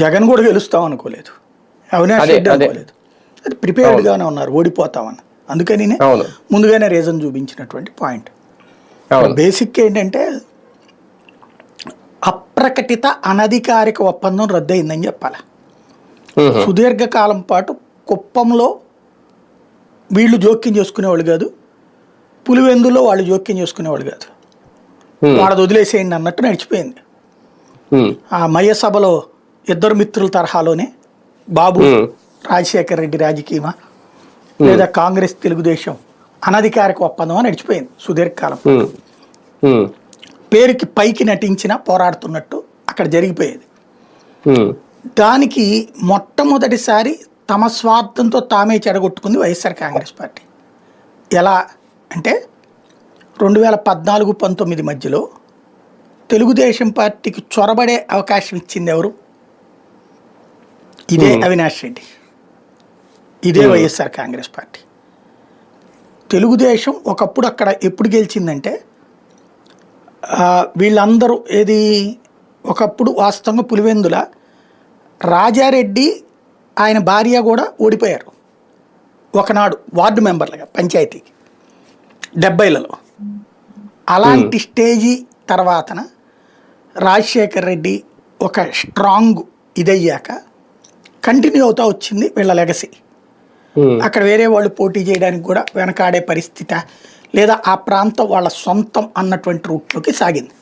జగన్ కూడా గెలుస్తాం అనుకోలేదు. అవినాష్ రెడ్డి. అనుకోలేదు. అది ప్రిపేర్డ్ గానే ఉన్నారు ఓడిపోతామని. అందుకని ముందుగానే రీజన్ చూపించినటువంటి పాయింట్ బేసిక్ ఏంటంటే అప్రకటిత అనధికారిక ఒప్పందం రద్దయిందని చెప్పాలి. సుదీర్ఘకాలం పాటు కుప్పంలో వీళ్ళు జోక్యం చేసుకునేవాళ్ళు కాదు పులివెందులో వాళ్ళు జోక్యం చేసుకునేవాళ్ళు కాదు. వాళ్ళది వదిలేసేయండి అన్నట్టు నడిచిపోయింది. ఆ మయ్య సభలో ఇద్దరు మిత్రుల తరహాలోనే బాబు. రాజశేఖర్ రెడ్డి రాజకీయమా? లేదా కాంగ్రెస్ తెలుగుదేశం అనధికారిక ఒప్పందమా నడిచిపోయింది సుదీర్ఘకాలం. పేరుకి పైకి నటించిన పోరాడుతున్నట్టు అక్కడ జరిగిపోయేది. దానికి మొట్టమొదటిసారి తమ స్వార్థంతో తామే చెడగొట్టుకుంది వైఎస్ఆర్ కాంగ్రెస్ పార్టీ. ఎలా అంటే రెండు వేల పద్నాలుగు పంతొమ్మిది మధ్యలో తెలుగుదేశం పార్టీకి చొరబడే అవకాశం ఇచ్చింది ఎవరు? ఇదే అవినాష్ రెడ్డి. ఇదే వైఎస్ఆర్ కాంగ్రెస్ పార్టీ. తెలుగుదేశం ఒకప్పుడు అక్కడ ఎప్పుడు గెలిచిందంటే వీళ్ళందరూ ఏది ఒకప్పుడు వాస్తవంగా పులివెందుల రాజారెడ్డి ఆయన భార్య కూడా ఓడిపోయారు. ఒకనాడు వార్డు మెంబర్లుగా పంచాయతీకి. డెబ్బైలలో. అలాంటి స్టేజీ తర్వాతన రాజశేఖర్ రెడ్డి ఒక స్ట్రాంగ్ ఇదయ్యాక కంటిన్యూ అవుతా వచ్చింది వీళ్ళ లెగసీ ఉమ్. అక్కడ వేరే వాళ్ళు పోటీ చేయడానికి కూడా వెనకాడే పరిస్థితి లేదా ఆ ప్రాంతం వాళ్ళ సొంతం అన్నటువంటి రూట్లోకి సాగింది